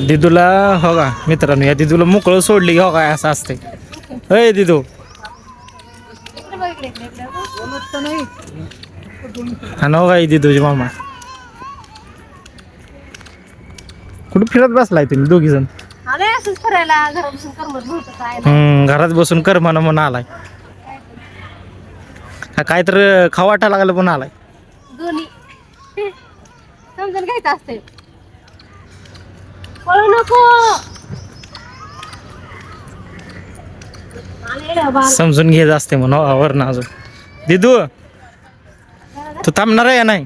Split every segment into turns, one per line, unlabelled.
दिदूला हो का मित्रांनो या दिदूला मोकळं सोडली हो काय असं असते अय दिदू. हा ना हो काय दिदूची मामा. कुठं फिरत बसलाय तुम्ही दोघी जण हम्म, घरात बसून कर म्हणा म्हणून आलाय. हा काय तर खवाटा लागलं पण आलाय.
समजून घ्यायचं असते नको.
समजून घेत असते म्हणून वरण अजून दिदू तू थांबणार आहे या नाही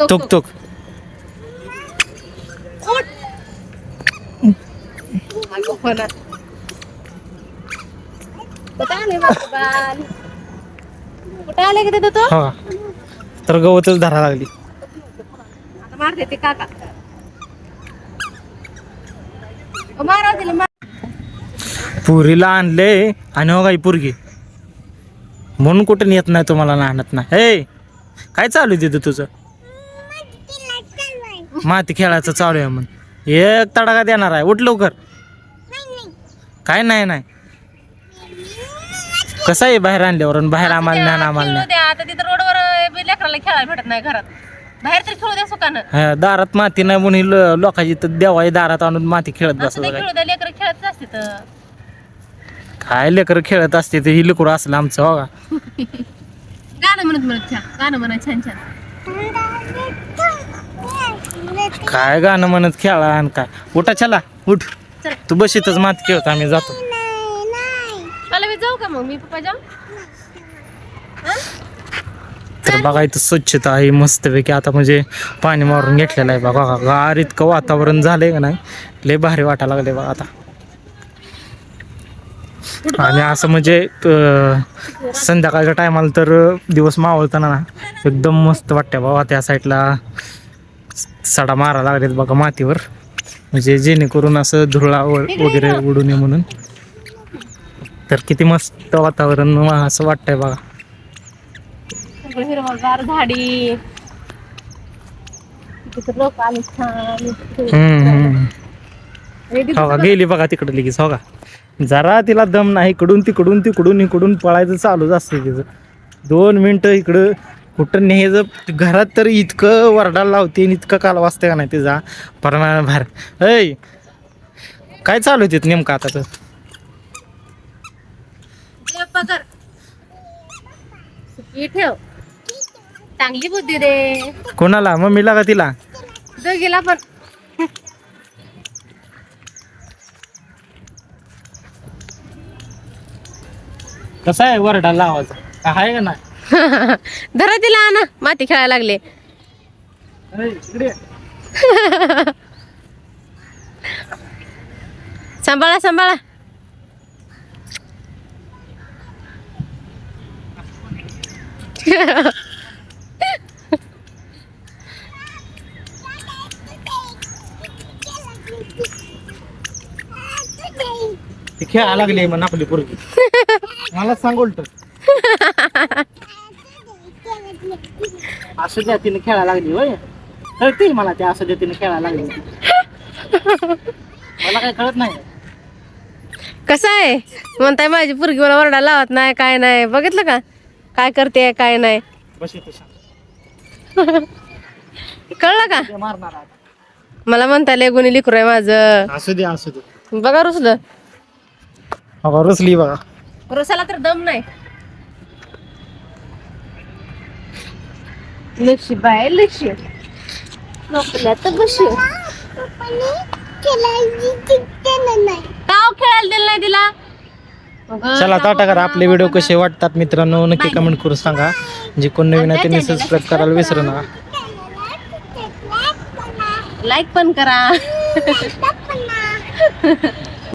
तुक. तुक.
कुठं आले तो
तर गवतच धरा लागली
आता मारते ते काका मारा तिला मार
पुरीला आणले आणि हो काही पुरगी. म्हणून कुठं येत नाही तुम्हाला नाणत नाही. हे काय चालू आहे तिथं तुझं? माती खेळायचं चालू आहे म्हणून. एक तडाखा देणार आहे. उठ लवकर. काय नाही नाही. कसं आहे बाहेर आणल्यावर आणि बाहेर आम्हाला नाही आम्हाला
खेळू
नाही.
द्या. आता तिथं रोडवर लेकराला खेळायला भेटत नाही घरात. बाहेर तरी खेळू द्या सुकानं
हा, दारात माती नाही म्हणून ल- लोकांची तर देवाई दारात आणून माती खेळत
असं
बसत
ते
काय
खेळू द्या लेकर खेळत असते तर.
काय लेकर खेळत असते ते ही लेकरू असलं आमचं हो का?
गाणं म्हणत म्हणत छान गाणं म्हणत छान छान.
काय गाणं म्हणत खेळा आणि काय? उठा चला उठ.
चल.
तू बशीतच माती खेळत आम्ही जातो.
मला मी जाऊ का मग? मी पप्पा जाऊ?
बघा इथं स्वच्छता आहे मस्तपैकी आता म्हणजे पाणी मारून घेतलेलं आहे बघा. गार इतकं वातावरण झालंय का नाही? लय भारी वाटायला लागले बघा आता. आणि असं म्हणजे संध्याकाळच्या टायमाला तर दिवस मावळताना ना एकदम मस्त वाटते बाबा त्या साईडला. सडा मारा लागलेत बघा मातीवर. म्हणजे जेणेकरून असं धुळा वगैरे उडू नये म्हणून. तर किती मस्त वातावरण असं वाटतंय बघा.
सगळं हिरवगार झाडी. तिथे लोक आले छान.
हो गेली बघा तिकडे लगेच हो का? जरा तिला दम नाही इकडून तिकडून तिकडून इकडून पळायचं चालूच असतं तिचं. दोन मिनटं इकडं कुठं न्यायचं घरात तर इतकं वरडायला लावते आणि इतकं काल वाजते का नाही तिचा? परमाना बाहेर. ऐ काय चालू आहे तिथं नेमकं आता तर?
ठेव. चांगली बुद्धी रे
कोणाला? मम्मीला का तिला?
दोघीला पण.
कसं आहे वरडायला लावायचं? काय आहे का नाही?
धरा तिला ना माती खेळायला लागले.
ऐ, इकडे. ये.
सांभाळा सांभाळा.
ती खेळायला लागली म्हण आपली पोरगी. मला सांग उलट. असं जातीने खेळायला लागली होय. कळते मला त्या असं जातीने खेळायला लागली. मला काय कळत नाही.
कसं आहे? म्हणताय माझी पोरगी मला ओरडा लावत नाही काय नाही. बघितलं का? काय करते काय नाही.
बस इथं सांग.
कळलं का?
ते मारणार आता.
मला म्हणता लय गुन्हे लिकरू आहे माझं.
असू दे असू दे.
बघा रुसलं.
अगं रुसली बघा.
रुसाला तर दम नाही. बाय तर बशी. काव खेळायला दिलं नाही तिला. अगं,
चला टाटा करा आपले व्हिडिओ कसे वाटतात मित्रांनो? नक्की कमेंट करून सांगा. जे कोण नवीन आहे त्यांनी सबस्क्राईब करायला विसरू नका.
लाईक पण करा.